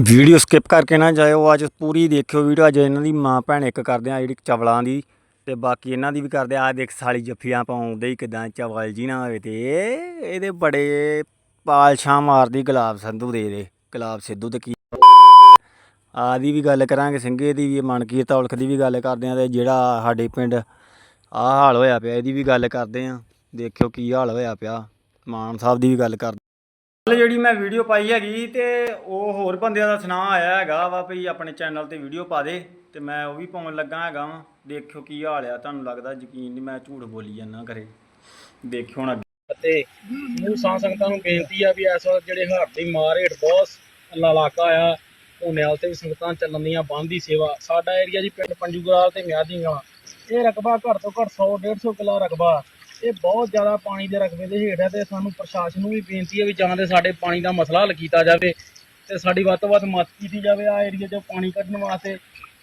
Video skip ਕਰਕੇ ਨਾ ਜਾਇਓ, ਅੱਜ ਪੂਰੀ ਦੇਖਿਓ ਵੀਡੀਓ, ਅੱਜ ਇਹਨਾਂ ਦੀ ਮਾਂ ਭੈਣ ਇੱਕ ਕਰਦੇ ਆ, ਜਿਹੜੀ ਚਵਲਾਂ ਦੀ, ਤੇ ਬਾਕੀ ਇਹਨਾਂ ਦੀ ਵੀ ਕਰਦੇ ਆ, ਆਹ ਦੇਖ ਸਾਲੀ ਜੱਫੀਆਂ ਪਾਉਂਦੇ ਹੀ ਕਿਦਾਂ ਚਵਲ ਜੀ ਨਾ ਹੋਵੇ ਤੇ, ਇਹਦੇ ਬੜੇ ਪਾਲਸ਼ਾਂ ਮਾਰਦੀ ਗੁਲਾਬ ਸੰਧੂ ਦੇ ਦੇ ਗੁਲਾਬ ਸਿੱਧੂ ਤੇ ਕੀ ਆਦੀ ਵੀ ਗੱਲ ਕਰਾਂਗੇ ਸਿੰਘੇ ਦੀ ਵੀ, ਮਨਕੀਰਤ ਔਲਖ ਦੀ ਵੀ ਗੱਲ ਕਰਦੇ ਆ, ਤੇ ਜਿਹੜਾ ਸਾਡੇ ਪਿੰਡ ਆਹ ਹਾਲ ਹੋਇਆ ਪਿਆ, ਇਹਦੀ ਵੀ ਗੱਲ ਕਰਦੇ ਆ, ਦੇਖਿਓ ਕੀ ਹਾਲ ਹੋਇਆ ਪਿਆ, ਮਾਨ ਸਾਹਿਬ ਦੀ ਵੀ ਗੱਲ ਕਰਦੇ ਕੱਲ ਜਿਹੜੀ ਮੈਂ ਵੀਡੀਓ ਪਾਈ ਹੈਗੀ ਤੇ ਉਹ ਹੋਰ ਬੰਦਿਆਂ ਦਾ ਸੁਣਾ ਆਇਆ ਹੈਗਾ ਵਾ ਭਈ ਆਪਣੇ ਚੈਨਲ ਤੇ ਵੀਡੀਓ ਪਾ ਦੇ ਤੇ ਮੈਂ ਉਹ ਵੀ ਪਾਉਣ ਲੱਗਾ ਹੈਗਾ ਵਾ। ਦੇਖਿਓ ਕੀ ਹਾਲ ਆ, ਤੁਹਾਨੂੰ ਲੱਗਦਾ ਯਕੀਨ ਨਹੀਂ ਮੈਂ ਝੂਠ ਬੋਲੀ ਜਾਂਦਾ ਕਰੇ ਦੇਖਿਓ ਹੁਣ ਅੱਗੇ। ਅਤੇ ਨੂੰ ਸਾਂ ਸੰਗਤਾਂ ਨੂੰ ਬੇਨਤੀ ਆ ਵੀ ਇਸ ਵਕਤ ਜਿਹੜੇ ਹੜ੍ਹ ਦੀ ਮਾਰ ਹੇਠ ਬਹੁਤ ਲਾ- ਇਲਾਕਾ ਆ ਭੂਨੇਵਾਲ ਤੇ ਵੀ ਸੰਗਤਾਂ ਚੱਲਣ ਦੀਆਂ ਬੰਦ ਦੀ ਸੇਵਾ। ਸਾਡਾ ਏਰੀਆ ਜੀ ਪਿੰਡ ਪੰਜੂਗਰਾਲ ਤੇ ਮਿਆਦੀਆਂ ਇਹ ਰਕਬਾ ਘੱਟ ਤੋਂ ਘੱਟ 100 150 ਕਿਲਾ ਰਕਬਾ। ਇਹ ਬਹੁਤ ਜ਼ਿਆਦਾ ਪਾਣੀ ਦੇ ਰਕਬੇ ਦੇ ਹੇਠ ਹੈ ਤੇ ਸਾਨੂੰ ਪ੍ਰਸ਼ਾਸਨ ਨੂੰ ਵੀ ਬੇਨਤੀ ਹੈ ਵੀ ਜਾਂ ਤੇ ਸਾਡੇ ਪਾਣੀ ਦਾ ਮਸਲਾ ਹੱਲ ਕੀਤਾ ਜਾਵੇ ਤੇ ਸਾਡੀ ਵੱਧ ਤੋਂ ਵੱਧ ਮਦਦ ਕੀਤੀ ਜਾਵੇ ਆ ਏਰੀਆ 'ਚੋਂ ਪਾਣੀ ਕੱਢਣ ਵਾਸਤੇ।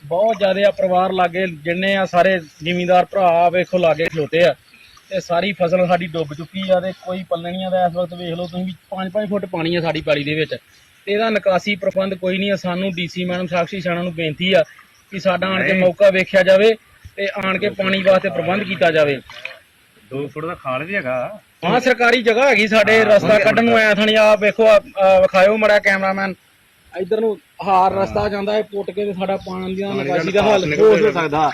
ਬਹੁਤ ਜ਼ਿਆਦਾ ਆ ਪਰਿਵਾਰ ਲਾਗੇ ਜਿੰਨੇ ਆ ਸਾਰੇ ਜ਼ਿਮੀਂਦਾਰ ਭਰਾ ਵੇਖੋ ਲਾਗੇ ਖਲੋਤੇ ਆ ਤੇ ਸਾਰੀ ਫਸਲ ਸਾਡੀ ਡੁੱਬ ਚੁੱਕੀ ਆ ਤੇ ਕੋਈ ਪੱਲਣੀਆਂ ਦਾ ਇਸ ਵਕਤ ਵੇਖ ਲਓ ਤੁਸੀਂ ਵੀ 5-5 ਫੁੱਟ ਪਾਣੀ ਆ ਸਾਡੀ ਪੈਲੀ ਦੇ ਵਿੱਚ। ਤੇ ਇਹਦਾ ਨਿਕਾਸੀ ਪ੍ਰਬੰਧ ਕੋਈ ਨਹੀਂ ਆ ਸਾਨੂੰ ਡੀਸੀ ਮੈਡਮ ਸਾਕਸ਼ੀ ਸ਼ਾਨਾ ਨੂੰ ਬੇਨਤੀ ਆ ਕਿ ਸਾਡਾ ਆਣ ਕੇ ਮੌਕਾ ਵੇਖਿਆ ਜਾਵੇ ਤੇ ਆਣ ਕੇ ਪਾਣੀ ਵਾਸਤੇ ਪ੍ਰਬੰਧ ਕੀਤਾ ਜਾਵੇ। 2 ਫੁੱਟ ਦਾ ਖਾਲ ਵੀ ਹੈਗਾ। ਹਾਂ ਸਰਕਾਰੀ ਜਗ੍ਹਾ ਹੈਗੀ ਸਾਡੇ ਰਸਤਾ ਕੱਢਣ ਨੂੰ ਆਇਆ ਥਣੀ ਆ ਵੇਖੋ ਵਿਖਾਇਓ ਮੜਾ ਕੈਮਰਾਮੈਨ। ਇੱਧਰ ਨੂੰ ਹਾਰ ਰਸਤਾ ਜਾਂਦਾ ਹੈ ਪੁੱਟ ਕੇ ਤੇ ਸਾਡਾ ਪਾਣੀ ਦੀ ਨਿਕਾਸੀ ਦਾ ਹੱਲ ਹੋ ਹੋ। ਸਕਦਾ।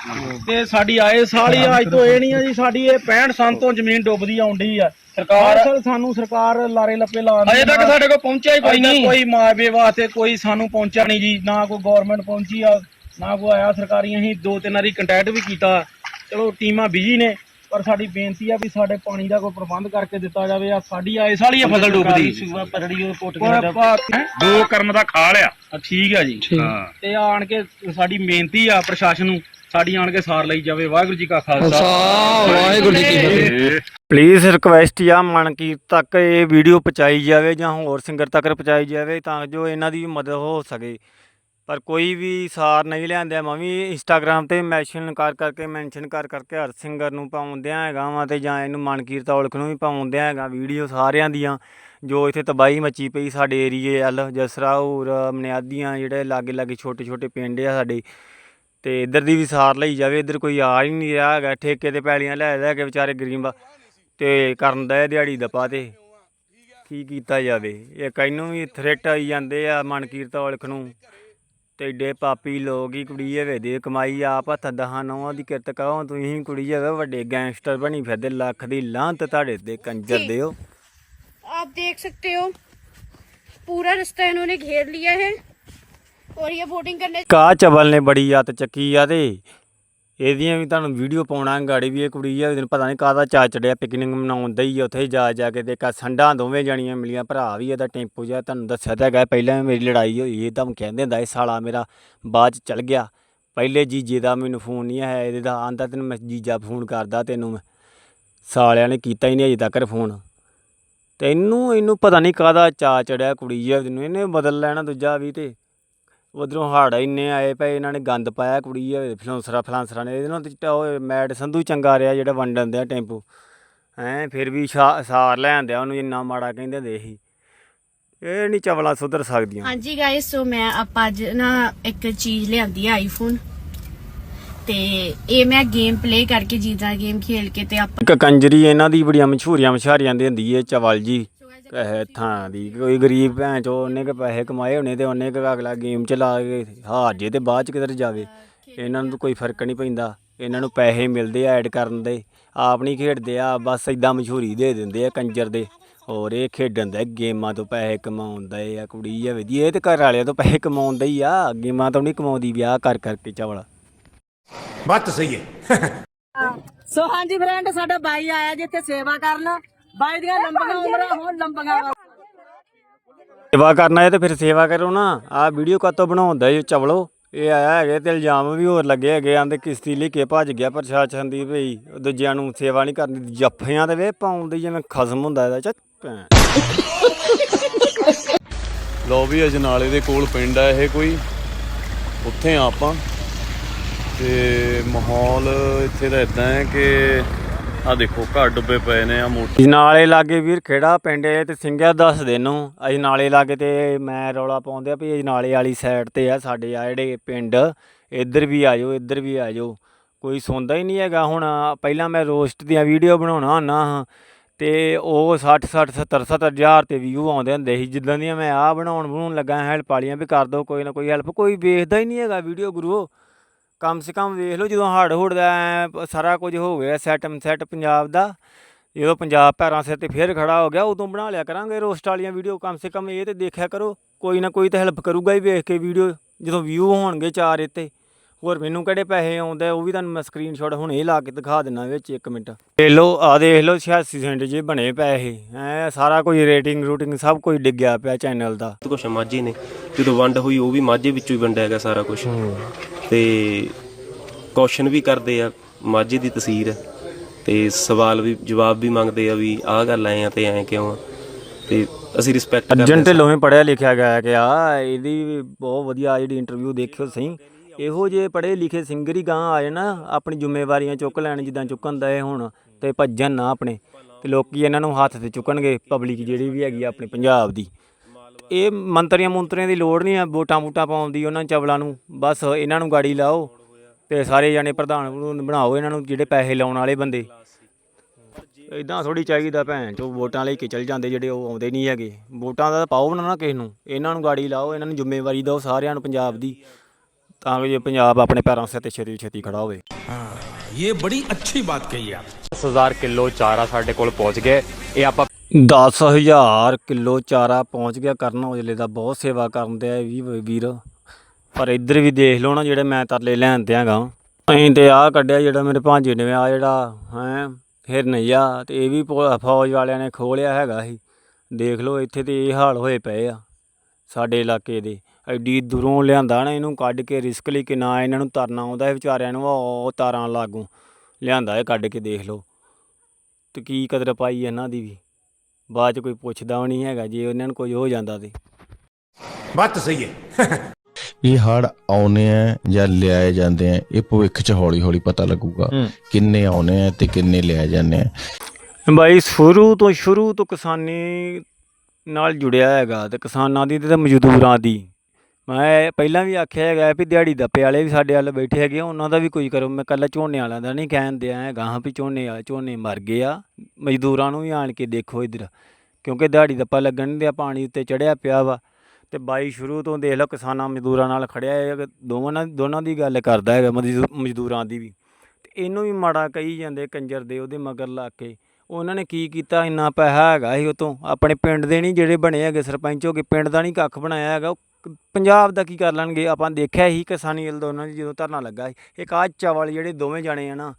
ਤੇ ਸਾਡੀ ਆਏ ਸਾਲ ਹੀ ਅੱਜ ਤੋਂ ਇਹ ਨਹੀਂ ਆ ਜੀ ਸਾਡੀ ਇਹ 65 ਸਾਲ ਤੋਂ ਜ਼ਮੀਨ ਡੁੱਬਦੀ ਆਉਂਦੀ ਆ। ਸਰਕਾਰ ਸਾਨੂੰ ਸਰਕਾਰ ਲਾਰੇ ਲੱਪੇ ਲਾ ਅਜੇ ਤੱਕ ਸਾਡੇ ਕੋਲ ਪਹੁੰਚਿਆ ਹੀ ਕੋਈ ਨਹੀਂ। ਕੋਈ ਮਾਵੇ ਵਾਸਤੇ ਕੋਈ ਸਾਨੂੰ ਪਹੁੰਚਿਆ ਨਹੀਂ ਜੀ ਨਾ ਕੋਈ ਗਵਰਨਮੈਂਟ ਪਹੁੰਚੀ ਆ ਨਾ ਕੋਈ ਆਇਆ ਸਰਕਾਰੀ ਅਸੀਂ ਦੋ ਤਿੰਨ ਵਾਰੀ ਕੰਟੈਕਟ ਵੀ ਕੀਤਾ। ਚਲੋ ਟੀਮਾਂ ਬਿਜ਼ੀ ਨੇ। ਪਰ ਸਾਡੀ ਬੇਨਤੀ ਆ ਵੀ ਸਾਡੇ ਪਾਣੀ ਦਾ ਕੋਈ ਪ੍ਰਬੰਧ ਕਰਕੇ ਦਿੱਤਾ ਜਾਵੇ ਆ ਸਾਡੀ ਆ ਫਸਲ ਡੁੱਬਦੀ। ਸੂਆ ਪਟੜੀ ਉਹ ਪੁੱਟ ਕੇ ਦੋ ਕਰਮ ਦਾ ਖਾਲ ਆ। ਠੀਕ ਆ ਜੀ। ਹਾਂ। ਤੇ ਆਣ ਕੇ ਸਾਡੀ ਬੇਨਤੀ ਆ ਪ੍ਰਸ਼ਾਸਨ ਨੂੰ ਸਾਡੀ ਆਣ ਕੇ ਸਾਰ ਲਈ ਜਾਵੇ। ਵਾਹਿਗੁਰੂ ਜੀ ਕਾ ਖਾਲਸਾ। ਵਾਹਿਗੁਰੂ ਜੀ ਕੀ ਫਤਿਹ। ਪਲੀਜ਼ ਰਿਕਵੈਸਟ ਆ ਮਨਕੀਰਤ ਤੱਕ ਇਹ ਵੀਡੀਓ ਪਹੁੰਚਾਈ ਜਾਵੇ ਜਾਂ ਹੋਰ ਸਿੰਗਰ ਤੱਕ ਪਹੁੰਚਾਈ ਜਾਵੇ ਤਾਂ ਜੋ ਇਹਨਾਂ ਦੀ ਮਦਦ ਹੋ ਸਕੇ। ਪਰ ਕੋਈ ਵੀ ਸਾਰ ਨਹੀਂ ਲਿਆਂਦਿਆ ਮੈਂ ਵੀ ਇੰਸਟਾਗ੍ਰam ਤੇ ਮੈਂਸ਼ਨ ਕਰ ਕਰਕੇ ਮੈਂਸ਼ਨ ਕਰ ਕਰਕੇ ਹਰ ਸਿੰਗਰ ਨੂੰ ਪਾਉਂਦਿਆਂ ਹੈਗਾ ਵਾਂ ਤੇ ਜਾਂ ਇਹਨੂੰ ਮਨਕੀਰਤ ਔਲਖ ਨੂੰ ਵੀ ਪਾਉਂਦਿਆਂ ਹੈਗਾ ਵੀਡੀਓ ਸਾਰਿਆਂ ਦੀਆਂ, ਜੋ ਇੱਥੇ ਤਬਾਹੀ ਮੱਚੀ ਪਈ ਸਾਡੇ ਏਰੀਏ ਵੱਲ ਜਸਰਾ ਹੋਰ ਮਨਿਆਦੀਆਂ ਜਿਹੜੇ ਲਾਗੇ ਲਾਗੇ ਛੋਟੇ ਛੋਟੇ ਪਿੰਡ ਆ ਸਾਡੇ, ਤੇ ਇੱਧਰ ਦੀ ਵੀ ਸਾਰ ਲਈ ਜਾਵੇ, ਇੱਧਰ ਕੋਈ ਆ ਹੀ ਨਹੀਂ ਰਿਹਾ ਹੈਗਾ, ਠੇਕੇ ਤੇ ਪੈਲੀਆਂ ਲੈ ਲੈ ਕੇ ਵਿਚਾਰੇ ਗਰੀਬ ਤੇ ਕਰਨ ਦਾ ਦਿਹਾੜੀ ਦਪਾ ਤੇ, ਕੀ ਕੀਤਾ ਜਾਵੇ ਇਹ ਕਈਨੂੰ ਵੀ ਥ੍ਰੈਟ ਆਈ ਜਾਂਦੇ ਆ ਮਨਕੀਰਤ ਔਲਖ ਨੂੰ। ਤੇ ਏਡੇ ਪਾਪੀ ਲੋਕ ਹੀ ਕੁੜੀ ਇਹ ਦੇ ਕਮਾਈ ਆਪ ਹੱਥ ਦਹਾਂ ਨੌਂ ਦੀ ਕਿਰਤ ਕਹੋ ਤੁਸੀਂ ਕੁੜੀ ਜਾਵੇ ਵੱਡੇ ਗੈਂਗਸਟਰ ਬਣੀ ਫਿਰਦੇ ਲੱਖ ਦੀ ਲਾਂਤ ਤੁਹਾਡੇ ਤੇ ਕੰਜਰ ਦਿਓ आप देख सकते हो पूरा रास्ता इन्होंने घेर लिया है और ये बोटिंग करने ਕਾ ਚਵਲ ਨੇ ਬੜੀ ਯਤ ਚੱਕੀ ਆ ਤੇ ਇਹਦੀਆਂ ਵੀ ਤੁਹਾਨੂੰ ਵੀਡੀਓ ਪਾਉਣਾ ਗਾੜੀ ਵੀ ਇਹ ਕੁੜੀ ਆ ਇਹਨੂੰ ਪਤਾ ਨਹੀਂ ਕਾਹਦਾ ਚਾ ਚੜਿਆ ਪਿਕਨਿਕ ਮਨਾਉਣ ਦਾ ਹੀ ਆ, ਉੱਥੇ ਜਾ ਜਾ ਕੇ ਤੇ ਕਾ ਸੰਡਾਂ ਦੋਵੇਂ ਜਾਣੀਆਂ ਮਿਲੀਆਂ, ਭਰਾ ਵੀ ਇਹਦਾ ਟੈਂਪੂ ਜਿਹਾ ਤੁਹਾਨੂੰ ਦੱਸਿਆ ਤਾਂ ਹੈਗਾ, ਪਹਿਲਾਂ ਵੀ ਮੇਰੀ ਲੜਾਈ ਹੋਈ, ਇਹ ਤਾਂ ਕਹਿੰਦੇ ਹੁੰਦਾ ਇਹ ਸਾਲਾ ਮੇਰਾ ਬਾਅਦ ਚ ਚਲ ਗਿਆ। ਪਹਿਲੇ ਜੀਜੇ ਦਾ ਮੈਨੂੰ ਫੋਨ ਨਹੀਂ ਆਇਆ, ਇਹਦੇ ਦਾ ਆਂਦਾ ਤੈਨੂੰ ਮੈਂ ਜੀਜਾ ਫੋਨ ਕਰਦਾ ਤੈਨੂੰ ਮੈਂ। ਸਾਲਿਆਂ ਨੇ ਕੀਤਾ ਹੀ ਨਹੀਂ ਅਜੇ ਤੱਕ ਫੋਨ ਤੈਨੂੰ ਇਹਨੂੰ ਪਤਾ ਨਹੀਂ ਕਾਹਦਾ ਚਾ ਚੜਿਆ ਕੁੜੀ ਆ, ਇਹਨੂੰ ਇਹਨੇ ਬਦਲ ਲੈਣਾ ਦੂਜਾ ਵੀ ਤੇ। ਉਧਰੋਂ ਹੜ੍ਹ ਇੰਨੇ ਆਏ ਪਏ ਇਹਨਾਂ ਨੇ ਗੰਦ ਪਾਇਆ ਕੁੜੀ ਹੋਏ ਫਲੌਂਸਰਾ ਫਲਾਂਸਰਾ ਨੇ ਇਹਦੇ ਨਾਲ ਚਿੱਟਾ ਉਹ ਮੈਟ ਸੰਧੂ ਚੰਗਾ ਰਿਹਾ ਜਿਹੜਾ ਵੰਡਣ ਦਿਆ ਟੈਂਪੂ। ਐਂ ਫਿਰ ਵੀ ਸ਼ਾ ਸਾਰ ਲੈਣ ਦਿਆ ਉਹਨੂੰ ਇੰਨਾ ਮਾੜਾ ਕਹਿੰਦੇ ਦੇ ਸੀ। ਇਹ ਨਹੀਂ ਚਵਲਾ ਸੁਧਰ ਸਕਦੀਆਂ। ਹਾਂਜੀ ਗਾਇਸ ਸੋ ਮੈਂ ਆਪਾਂ ਅੱਜ ਨਾ ਇੱਕ ਚੀਜ਼ ਲਿਆਂਦੀ ਆ ਆਈਫੋਨ ਤੇ ਇਹ ਮੈਂ ਗੇਮ ਪਲੇ ਕਰਕੇ ਜੀਦਾ ਗੇਮ ਖੇਲ ਕੇ ਤੇ ਆਪਾਂ ਕੰਜਰੀ ਇਹਨਾਂ ਦੀ ਬੜੀਆਂ ਮਸ਼ਹੂਰੀਆਂ ਮਸ਼ਹਾਰੀਆਂ ਦੇ ਹੁੰਦੀ ਹੈ ਚਵਲ ਜੀ। ਇਹ ਥਾਂ ਦੀ ਕੋਈ ਗਰੀਬ ਭੈਣ ਚੋ ਉਹਨੇ ਕੇ ਪੈਸੇ ਕਮਾਏ ਹੋਣੇ ਤੇ ਉਹਨੇ ਕੁ ਅਗਲਾ ਗੇਮ ਚ ਲਾ ਕੇ ਹਾਰ ਜੇ ਤੇ ਬਾਅਦ ਚ ਕਿਧਰ ਜਾਵੇ। ਇਹਨਾਂ ਨੂੰ ਤਾਂ ਕੋਈ ਫ਼ਰਕ ਨਹੀਂ ਪੈਂਦਾ। ਇਹਨਾਂ ਨੂੰ ਪੈਸੇ ਮਿਲਦੇ ਆ ਐਡ ਕਰਨ ਦੇ। ਆਪ ਨਹੀਂ ਖੇਡਦੇ ਆ ਬਸ ਇਦਾਂ ਮਸ਼ਹੂਰੀ ਦੇ ਦਿੰਦੇ ਆ ਕੰਜਰ ਦੇ। ਹੋਰ ਇਹ ਖੇਡਣ ਦਾ ਗੇਮਾਂ ਤੋਂ ਪੈਸੇ ਕਮਾਉਂਦਾ ਆ ਕੁੜੀ ਆ ਵਧੀਆ ਇਹ ਤੇ ਘਰ ਵਾਲਿਆਂ ਤੋਂ ਪੈਸੇ ਕਮਾਉਂਦਾ ਹੀ ਆ। ਗੇਮਾਂ ਤੋਂ ਨਹੀਂ ਕਮਾਉਂਦੀ ਵਿਆਹ ਕਰ ਕਰਕੇ ਚਵਲ। ਬਾਤ ਸਹੀ ਹੈ। ਸੋ ਹਾਂਜੀ ਫਰੈਂਡ ਸਾਡਾ ਬਾਈ ਆਇਆ ਜਿੱਥੇ ਸੇਵਾ ਕਰਨ। ਬਾਈ ਦੀਆਂ ਲੰਬੀਆਂ ਉਮਰਾਂ ਹੋਣ ਲੰਬੀਆਂ ਸੇਵਾ ਕਰਨਾ ਹੈ ਤੇ ਫਿਰ ਸੇਵਾ ਕਰੋ ਨਾ। ਆਹ ਵੀਡੀਓ ਕਾਤੋਂ ਬਣਾਉਂਦਾ ਇਹ ਚਵਲੋ। ਇਹ ਆਇਆ ਹੈਗੇ ਤੇ ਇਲਜ਼ਾਮ ਵੀ ਹੋਰ ਲੱਗੇ ਹੈਗੇ ਆਂਦੇ ਕਿਸ਼ਤੀ ਲੈ ਕੇ ਭੱਜ ਗਿਆ ਪ੍ਰਸ਼ਾਸਨ ਦੀ ਭਈ। ਦੂਜਿਆਂ ਨੂੰ ਸੇਵਾ ਨਹੀਂ ਕਰਨੀ ਜੱਫਿਆਂ ਦੇ ਵੇ ਪਾਉਂਦੀ ਜਿਵੇਂ ਖਸਮ ਹੁੰਦਾ ਇਹਦਾ ਚੱਕ। ਲੋ ਵੀ ਅਜਨਾਲੇ ਦੇ ਕੋਲ ਪਿੰਡ ਆ ਇਹ ਕੋਈ। ਉੱਥੇ ਆ ਆਪਾਂ। ਤੇ ਮਾਹੌਲ ਇੱਥੇ ਦਾ ਇਦਾਂ ਹੈ ਕਿ ਆ ਦੇਖੋ ਘਰ ਡੁੱਬੇ ਪਏ ਨੇ, ਆ ਮੋਟਰ ਨਾਲੇ ਲਾਗੇ ਵੀਰ ਖੇੜਾ ਪਿੰਡ ਹੈ ਤੇ ਸਿੰਘਿਆ ਦੱਸ ਦੇ ਅਸੀਂ ਨਾਲੇ ਲਾਗੇ ਤੇ ਮੈਂ ਰੌਲਾ ਪਾਉਂਦੇ ਆ ਵੀ ਇਹ ਨਾਲੇ ਵਾਲੀ ਸਾਈਡ ਤੇ ਆ, ਸਾਡੇ ਆ ਜਿਹੜੇ ਪਿੰਡ। ਇੱਧਰ ਵੀ ਆ ਜਾਓ ਇੱਧਰ ਵੀ ਆ ਜਾਓ ਕੋਈ ਸੁਣਦਾ ਹੀ ਨਹੀਂ ਹੈਗਾ। ਹੁਣ ਪਹਿਲਾਂ ਮੈਂ ਰੋਸਟ ਦੀਆਂ ਵੀਡੀਓ ਬਣਾਉਣਾ ਹੁੰਦਾ ਹਾਂ, ਤੇ ਉਹ 60 60 70 70 ਹਜ਼ਾਰ ਤੇ ਵਿਊ ਆਉਂਦੇ ਹੁੰਦੇ ਸੀ। ਜਿੱਦਾਂ ਦੀਆਂ ਮੈਂ ਆ ਬਣਾਉਣ ਬਣਾਉਣ ਲੱਗਾ ਹੈਲਪ ਵਾਲੀਆਂ ਵੀ ਕਰ ਦੋ, ਕੋਈ ਨਾ ਕੋਈ ਹੈਲਪ ਕੋਈ ਵੇਖਦਾ ਹੀ ਨਹੀਂ ਹੈਗਾ ਵੀਡੀਓ ਗੁਰੂ। ਕਮ ਸੇ ਕਮ ਵੇਖ ਲਓ ਜਦੋਂ ਹੜ ਹੁੜ ਦਾ ਐਂ ਸਾਰਾ ਕੁਝ ਹੋ ਗਿਆ ਸੈਟਮ ਸੈਟ ਪੰਜਾਬ ਦਾ ਜਦੋਂ ਪੰਜਾਬ ਪੈਰਾਂ ਸਿਰ ਤੇ ਫੇਰ ਖੜਾ ਹੋ ਗਿਆ ਉਦੋਂ ਬਣਾ ਲਿਆ ਕਰਾਂਗੇ ਰੋਸਟ ਵਾਲੀਆਂ ਵੀਡੀਓ ਕਮ ਸੇ ਕਮ ਇਹ ਤੇ ਦੇਖਿਆ ਕਰੋ ਕੋਈ ਨਾ ਕੋਈ ਤਾਂ ਹੈਲਪ ਕਰੂਗਾ ਹੀ ਵੇਖ ਕੇ ਵੀਡੀਓ ਜਦੋਂ ਵਿਊ ਹੋਣਗੇ ਚਾਰ ਇੱਥੇ। ਹੋਰ ਮੈਨੂੰ ਕਿਹੜੇ ਪੈਸੇ ਆਉਂਦੇ ਉਹ ਵੀ ਤੁਹਾਨੂੰ ਮੈਂ ਸਕਰੀਨਸ਼ਾਟ ਹੁਣੇ ਲਾ ਕੇ ਦਿਖਾ ਦਿੰਦਾ ਵਿੱਚ 1 ਮਿੰਟ। ਦੇਖ ਲਓ ਆ ਦੇਖ ਲਓ 86 ਸੈਂਟ ਜੇ ਬਣੇ ਪੈਸੇ ਐ ਸਾਰਾ ਕੁਝ ਰੇਟਿੰਗ ਰੂਟਿੰਗ ਸਭ ਕੁਝ ਡਿੱਗਿਆ ਪਿਆ ਚੈਨਲ ਦਾ। ਕੁਛ ਮਾਝੇ ਨੇ ਜਦੋਂ ਵੰਡ ਹੋਈ ਉਹ ਵੀ ਮਾਝੇ ਵਿੱਚੋਂ ਹੀ ਵੰਡਿਆ ਗਿਆ ਸਾਰਾ ਕੁਝ ਤੇ ਕੁਐਸਚਨ ਵੀ ਕਰਦੇ ਆ ਮਾਝੇ ਦੀ ਤਸਵੀਰ ਹੈ ਤੇ ਸਵਾਲ ਵੀ ਜਵਾਬ ਵੀ ਮੰਗਦੇ ਆ ਵੀ ਆਹ ਗੱਲ ਐ ਆ ਤੇ ਐ ਕਿਉਂ ਆ? ਤੇ ਅਸੀਂ ਰਿਸਪੈਕਟ ਕਰਦੇ ਅਰਜਨ ਹਾਂ ਢਿੱਲੋਂ ਵੀ ਪੜਿਆ ਲਿਖਿਆ ਗਿਆ ਕਿ ਆ ਇਹਦੀ ਵੀ ਬਹੁਤ ਵਧੀਆ ਜਿਹੜੀ ਇੰਟਰਵਿਊ ਦੇਖਿਓ ਸਹੀ। ਇਹੋ ਜੇ ਪੜ੍ਹੇ ਲਿਖੇ ਸਿੰਗਰ ਹੀ ਗਾਂ ਆ ਜਾਣ ਆਪਣੀ ਜ਼ਿੰਮੇਵਾਰੀਆਂ ਚੁੱਕ ਲੈਣ ਜਿੱਦਾਂ ਚੁੱਕਣ ਦਾ ਇਹ ਹੁਣ ਤੇ ਭੱਜਣ ਨਾ ਆਪਣੇ। ਤੇ ਲੋਕੀ ਇਹਨਾਂ ਨੂੰ ਹੱਥ ਤੇ ਚੁੱਕਣਗੇ ਪਬਲਿਕ ਜਿਹੜੀ ਵੀ ਹੈਗੀ ਆ ਆਪਣੀ ਪੰਜਾਬ ਦੀ। ਇਹ ਮੰਤਰੀਆਂ ਮੁੰਤਰੀਆਂ ਦੀ ਲੋੜ ਨਹੀਂ ਆ ਵੋਟਾਂ ਵੋਟਾਂ ਪਾਉਣ ਦੀ ਉਹਨਾਂ ਚਵਲਾਂ ਨੂੰ। ਬਸ ਇਹਨਾਂ ਨੂੰ ਗਾੜੀ ਲਾਓ ਤੇ ਸਾਰੇ ਜਾਣੇ ਪ੍ਰਧਾਨ ਨੂੰ ਬਣਾਓ ਇਹਨਾਂ ਨੂੰ ਜਿਹੜੇ ਪੈਸੇ ਲਾਉਣ ਵਾਲੇ ਬੰਦੇ। ਇਦਾਂ ਥੋੜੀ ਚਾਹੀਦਾ ਭੈਣ ਚੋ ਵੋਟਾਂ ਲਈ ਕੇ ਚੱਲ ਜਾਂਦੇ ਜਿਹੜੇ ਉਹ ਆਉਂਦੇ ਨਹੀਂ ਹੈਗੇ। ਵੋਟਾਂ ਦਾ ਪਾਓ ਬਣਾਉਣਾ ਕਿਸੇ ਨੂੰ ਇਹਨਾਂ ਨੂੰ ਗਾੜੀ ਲਾਓ ਇਹਨਾਂ ਨੂੰ ਜ਼ਿੰਮੇਵਾਰੀ ਦਿਓ ਸਾਰਿਆਂ ਨੂੰ ਪੰਜਾਬ ਦੀ ਤਾਂ ਕਿ ਪੰਜਾਬ ਆਪਣੇ ਪੈਰਾਂ ਸਿਰ 'ਤੇ ਛੇਤੀ ਛੇਤੀ ਖੜਾ ਹੋਵੇ। ਹਾਂ ਇਹ ਬੜੀ ਅੱਛੀ ਬਾਤ ਕਹੀ ਆਪ 10000 ਕਿਲੋ ਚਾਰਾ ਸਾਡੇ ਕੋਲ ਪਹੁੰਚ ਗਿਆ ਇਹ ਆਪਾਂ 10000 ਕਿਲੋ ਚਾਰਾ ਪਹੁੰਚ ਗਿਆ ਕਰਨ ਔਜਲੇ ਦਾ, ਬਹੁਤ ਸੇਵਾ ਕਰਨ ਦੇ ਆ ਵੀ ਵੀਰ। ਪਰ ਇੱਧਰ ਵੀ ਦੇਖ ਲਓ ਨਾ, ਜਿਹੜੇ ਮੈਂ ਤਰਲੇ ਲੈਣ ਦਿਆਂਗਾ। ਅਸੀਂ ਤੇ ਆਹ ਕੱਢਿਆ ਜਿਹੜਾ ਮੇਰੇ ਭਾਂਜੇ ਨੇ ਆ ਜਿਹੜਾ, ਹੈ ਫਿਰ ਨਹੀਂ ਆ ਤੇ ਇਹ ਵੀ ਪੋ- ਫੌਜ ਵਾਲਿਆਂ ਨੇ ਖੋਲਿਆ ਹੈਗਾ ਸੀ। ਦੇਖ ਲਓ, ਇੱਥੇ ਤੇ ਇਹ ਹਾਲ ਹੋਏ ਪਏ ਆ, ਸਾਡੇ ਇਲਾਕੇ ਦੇ। ਐਡੀ ਦੂਰੋਂ ਲਿਆਂਦਾ ਨਾ ਇਹਨੂੰ ਕੱਢ ਕੇ, ਰਿਸਕ ਲਈ ਕਿ ਨਾ ਇਹਨਾਂ ਨੂੰ ਤਰਨਾ ਆਉਂਦਾ ਇਹ ਵਿਚਾਰਿਆਂ ਨੂੰ, ਉਹ ਤਾਰਾਂ ਲਾਗੂ। ਲਿਆਂਦਾ ਇਹ ਕੱਢ ਕੇ ਦੇਖ ਲਓ। ਤੇ ਕੀ ਕਦਰ ਪਾਈ ਇਹਨਾਂ ਦੀ ਵੀ। ਬਾਅਦ ਚ ਕੋਈ ਪੁੱਛਦਾ ਨਹੀਂ ਹੈਗਾ ਜੇ ਉਹਨਾਂ ਨੂੰ ਕੋਈ ਹੋ ਜਾਂਦਾ ਤੇ। ਬਾਤ ਸਹੀ ਹੈ। ਇਹ ਹੜ ਆਉਨੇ ਆ ਜਾਂ ਲਿਆਏ ਜਾਂਦੇ ਆ ਇਹ ਭਵਿੱਖ ਚ ਹੌਲੀ ਹੌਲੀ ਪਤਾ ਲੱਗੂਗਾ ਕਿੰਨੇ ਆਉਨੇ ਆ ਤੇ ਕਿੰਨੇ ਲਿਆਏ ਜਾਂਦੇ ਆ। ਬਾਈ ਸ਼ੁਰੂ ਤੋਂ ਸ਼ੁਰੂ ਤੋਂ ਕਿਸਾਨੀ ਨਾਲ ਜੁੜਿਆ ਹੈਗਾ ਤੇ ਕਿਸਾਨਾਂ ਦੀ ਤੇ ਮਜ਼ਦੂਰਾਂ ਦੀ। ਮੈਂ ਪਹਿਲਾਂ ਵੀ ਆਖਿਆ ਹੈਗਾ ਵੀ ਦਿਹਾੜੀ ਦੱਪੇ ਵਾਲੇ ਵੀ ਸਾਡੇ ਵੱਲ ਬੈਠੇ ਹੈਗੇ ਆ, ਉਹਨਾਂ ਦਾ ਵੀ ਕੋਈ ਕਰੋ ਮੈਂ ਕੱਲਾ ਝੋਨੇ ਵਾਲਿਆਂ ਦਾ ਨਹੀਂ ਕਹਿਣ ਦਿਆ ਹੈਗਾ ਹਾਂ ਵੀ ਝੋਨੇ ਵਾਲੇ ਝੋਨੇ ਮਰ ਗਏ ਆ ਮਜ਼ਦੂਰਾਂ ਨੂੰ ਵੀ ਆਣ ਕੇ ਦੇਖੋ ਇੱਧਰ ਕਿਉਂਕਿ ਦਿਹਾੜੀ ਦੱਪਾ ਲੱਗਣ ਨਹੀਂ ਦਿਆ ਪਾਣੀ ਉੱਤੇ ਚੜਿਆ ਪਿਆ ਵਾ ਤੇ ਬਾਈ ਸ਼ੁਰੂ ਤੋਂ ਦੇਖ ਲਓ ਕਿਸਾਨਾਂ ਮਜ਼ਦੂਰਾਂ ਨਾਲ ਖੜਿਆ ਹੈ ਦੋਵਾਂ ਨਾਲ ਦੋਨਾਂ ਦੀ ਗੱਲ ਕਰਦਾ ਹੈਗਾ ਮਜ਼ਦੂ- ਮਜ਼ਦੂਰਾਂ ਦੀ ਵੀ ਤੇ ਇਹਨੂੰ ਵੀ ਮਾੜਾ ਕਹੀ ਜਾਂਦੇ ਕੰਜਰ ਦੇ ਉਹਦੇ ਮਗਰ ਲਾ ਕੇ ਉਹਨਾਂ ਨੇ ਕੀ ਕੀਤਾ ਇੰਨਾ ਪੈਸਾ ਹੈਗਾ ਸੀ ਉਹ ਤੋਂ ਆਪਣੇ ਪਿੰਡ ਦੇ ਨਹੀਂ ਜਿਹੜੇ ਬਣੇ ਹੈਗੇ ਸਰਪੰਚ ਹੋ ਕੇ ਪਿੰਡ ਦਾ ਨਹੀਂ ਕੱਖ ਬਣਾਇਆ ਹੈਗਾ ਉਹ ਪੰਜਾਬ ਦਾ ਕੀ ਕਰ ਲੈਣਗੇ? ਆਪਾਂ ਦੇਖਿਆ ਹੀ ਕਿਸਾਨੀ ਅੰਦੋਲਨ ਦੀ ਜਦੋਂ ਧਰਨਾ ਲੱਗਾ ਸੀ। ਇੱਕ ਆਹ ਚਾਵਲ ਜਿਹੜੇ ਦੋਵੇਂ ਜਾਣੇ ਆ ਨਾ,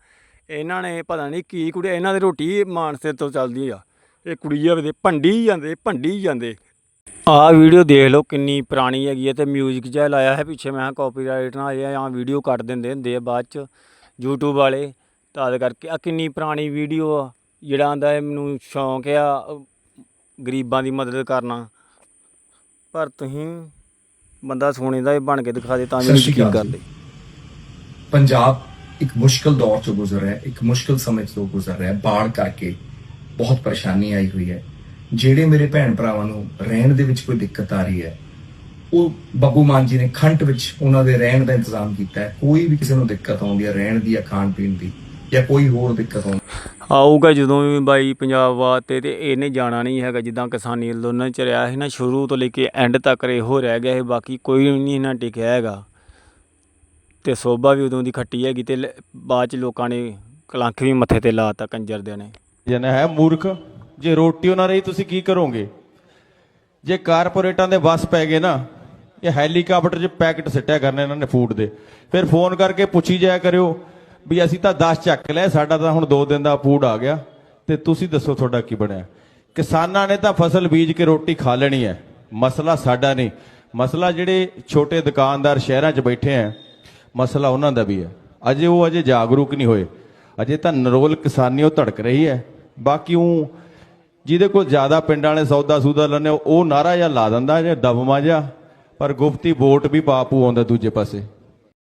ਇਹਨਾਂ ਨੇ ਪਤਾ ਨਹੀਂ ਕੀ ਕੁੜੀ, ਇਹਨਾਂ ਦੀ ਰੋਟੀ ਮਾਨਸੇ ਤੋਂ ਚੱਲਦੀ ਆ। ਇਹ ਕੁੜੀਆਂ ਦੇ ਭੰਡੀ ਜਾਂਦੇ ਭੰਡੀ ਜਾਂਦੇ। ਆਹ ਵੀਡੀਓ ਦੇਖ ਲਓ ਕਿੰਨੀ ਪੁਰਾਣੀ ਹੈਗੀ ਹੈ ਤੇ ਮਿਊਜ਼ਿਕ ਜਿਹਾ ਲਾਇਆ ਹੈ ਪਿੱਛੇ। ਮੈਂ ਕਿਹਾ ਕਾਪੀਰਾਈਟ ਨਾ ਆ ਜਾਂ ਵੀਡੀਓ ਕੱਟ ਦਿੰਦੇ ਹੁੰਦੇ ਆ ਬਾਅਦ ਚ, YouTube ਵਾਲੇ। ਤਾਂ ਕਰਕੇ ਆ ਕਿੰਨੀ ਪੁਰਾਣੀ ਵੀਡੀਓ ਆ, ਜਿਹੜਾ ਆਂਦਾ ਮੈਨੂੰ ਸ਼ੌਂਕ ਆ ਗਰੀਬਾਂ ਦੀ ਮਦਦ ਕਰਨਾ। ਪਰ ਤੁਸੀਂ ਬੰਦਾ ਸੋਨੇ ਦਾ ਹੀ ਬਣ ਕੇ ਦਿਖਾ ਦੇ ਤਾਂ ਵੀ ਯਕੀਨ ਅਕਾਲ ਕਰਦੇ ਪੰਜਾਬ ਇੱਕ ਮੁਸ਼ਕਲ ਦੌਰ ਚੋਂ ਗੁਜ਼ਰ ਰਿਹਾ ਹੈ ਇੱਕ ਮੁਸ਼ਕਲ ਸਮੇਂ ਤੋਂ ਗੁਜ਼ਰ ਰਿਹਾ ਹੈ। ਬਾੜ ਕਰਕੇ ਬਹੁਤ ਪਰੇਸ਼ਾਨੀ ਆਈ ਹੋਈ ਹੈ। ਜਿਹੜੇ ਮੇਰੇ ਭੈਣ ਭਰਾਵਾਂ ਨੂੰ ਰਹਿਣ ਦੇ ਵਿੱਚ ਕੋਈ ਦਿੱਕਤ ਆ ਰਹੀ ਹੈ ਉਹ ਬੱਬੂ ਮਾਨ ਜੀ ਨੇ ਖੰਡ ਵਿੱਚ ਉਹਨਾਂ ਦੇ ਰਹਿਣ ਦਾ ਇੰਤਜ਼ਾਮ ਕੀਤਾ ਹੈ। ਕੋਈ ਵੀ ਕਿਸੇ ਨੂੰ ਦਿੱਕਤ ਆਉਂਦੀ ਹੈ ਰਹਿਣ ਦੀ ਜਾਂ ਖਾਣ ਪੀਣ ਦੀ ਜਾਂ ਕੋਈ ਹੋਰ ਦਿੱਕਤ ਆਉਂਦੀ ਆਊਗਾ ਜਦੋਂ ਵੀ ਬਾਈ ਪੰਜਾਬ ਵਾਸਤੇ ਤੇ ਇਹਨੇ ਜਾਣਾ ਨਹੀਂ ਹੈਗਾ ਜਿੱਦਾਂ ਕਿਸਾਨੀ ਅੰਦੋਲਨ ਚ ਰਿਹਾ ਸੀ ਨਾ ਸ਼ੁਰੂ ਤੋਂ ਲੈ ਕੇ ਐਂਡ ਤੱਕ ਇਹੋ ਰਹਿ ਗਿਆ ਸੀ ਬਾਕੀ ਕੋਈ ਨਹੀਂ ਇਹਨਾਂ ਟਿਕਿਆ ਹੈਗਾ। ਤੇ ਸੋਭਾ ਵੀ ਉਦੋਂ ਦੀ ਖੱਟੀ ਹੈਗੀ ਤੇ ਲ- ਬਾਅਦ ਚ ਲੋਕਾਂ ਨੇ ਕਲੰਕ ਵੀ ਮੱਥੇ ਤੇ ਲਾਤਾ ਕੰਜਰ ਦੇ ਨੇ ਜਨ ਹੈ ਮੂਰਖ ਜੇ ਰੋਟੀ ਉਹਨਾਂ ਰਹੀ ਤੁਸੀਂ ਕੀ ਕਰੋਗੇ? ਜੇ ਕਾਰਪੋਰੇਟਾਂ ਦੇ ਬਸ ਪੈ ਗਏ ਨਾ ਇਹ ਹੈਲੀਕਾਪਟਰ 'ਚ ਪੈਕਟ ਸਿੱਟਿਆ ਕਰਨੇ ਇਹਨਾਂ ਨੇ ਫੂਡ ਦੇ। ਫਿਰ ਫੋਨ ਕਰਕੇ ਪੁੱਛੀ ਜਾਇਆ ਕਰਿਓ ਵੀ ਅਸੀਂ ਤਾਂ 10 ਚੱਕ ਲਏ ਸਾਡਾ ਤਾਂ ਹੁਣ 2 ਦਿਨ ਦਾ ਫੂਡ ਆ ਗਿਆ। ਤੇ ਤੁਸੀਂ ਦੱਸੋ ਤੁਹਾਡਾ ਕੀ ਬਣਿਆ? ਕਿਸਾਨਾਂ ਨੇ ਤਾਂ ਫਸਲ ਬੀਜ ਕੇ ਰੋਟੀ ਖਾ ਲੈਣੀ ਹੈ। ਮਸਲਾ ਸਾਡਾ ਨਹੀਂ। ਮਸਲਾ ਜਿਹੜੇ ਛੋਟੇ ਦੁਕਾਨਦਾਰ ਸ਼ਹਿਰਾਂ 'ਚ ਬੈਠੇ ਆ ਮਸਲਾ ਉਹਨਾਂ ਦਾ ਵੀ ਹੈ। ਅਜੇ ਉਹ ਅਜੇ ਜਾਗਰੂਕ ਨਹੀਂ ਹੋਏ। ਅਜੇ ਤਾਂ ਨਰੋਲ ਕਿਸਾਨੀ ਉਹ ਧੜਕ ਰਹੀ ਹੈ। ਬਾਕੀ ਉਹ ਜਿਹਦੇ ਕੋਲ ਜ਼ਿਆਦਾ ਪਿੰਡਾਂ ਵਾਲੇ ਸੌਦਾ ਸੂਦਾ ਲੈਂਦੇ ਉਹ ਨਾਰਾ ਜਾਂ ਲਾ ਦਿੰਦਾ, ਜੇ ਦਬਮਾ ਜਿਹਾ, ਪਰ ਗੁਪਤੀ ਵੋਟ ਵੀ ਬਾਪੂ ਆਉਂਦਾ ਦੂਜੇ ਪਾਸੇ।